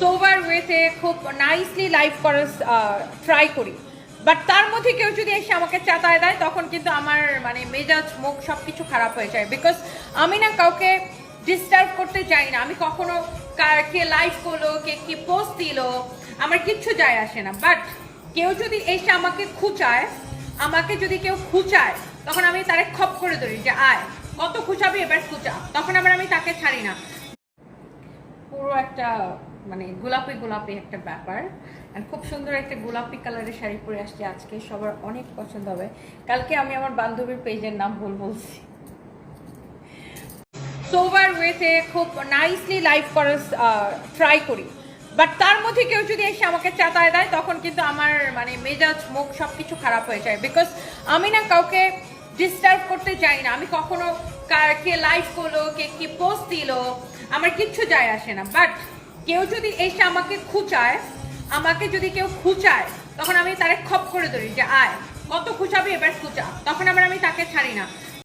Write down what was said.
Sober ওয়েতে খুব nicely live করার ট্রাই করি। বাট তার মধ্যে কেউ যদি এসে আমাকে চাতায় দেয়, তখন কিন্তু আমার মানে মেজাজ, মুখ সব কিছু খারাপ হয়ে যায়। বিকজ আমি না কাউকে ডিস্টার্ব করতে চাই না। আমি কখনো কে লাইভ করল, কে কি পোস্ট দিল, আমার কিচ্ছু যায় আসে না। বাট কেউ যদি এসে আমাকে খুঁচায়, আমাকে যদি কেউ খুঁচায়, তখন আমি তারে খপ করে ধরি যে, আয়, কত খুচাবে, এবার খুঁচা। তখন আবার আমি তাকে ছাড়ি না। পুরো একটা মানে গোলাপি গোলাপি একটা ব্যাপার। আর খুব সুন্দর একটা গোলাপি কালারের শাড়ি পরে আসছে আজকে, সবার অনেক পছন্দ হবে। কালকে আমি আমার বান্ধবীর পেজের নাম ভুল বলছি। সোভার ওয়েতে খুব নাইসলি লাইভ করার ট্রাই করি। বাট তার মধ্যে কেউ যদি এসে আমাকে চাতায় দেয়, তখন কিন্তু আমার মানে মেজাজ, মুখ সব কিছু খারাপ হয়ে যায়। বিকজ আমি না কাউকে ডিস্টার্ব করতে চাই না। আমি কখনো কে লাইভ করল, কে কি পোস্ট দিল, আমার কিচ্ছু যায় আসে না। বাট কেউ যদি এসে আমাকে খুঁচায়, আমাকে যদি কেউ খুঁচায়, তখন আমি তারে খপ করে ধরি যে, আয়, কত খুচাবে এবার খুচা। তখন আবার আমি তাকে ছাড়ি না।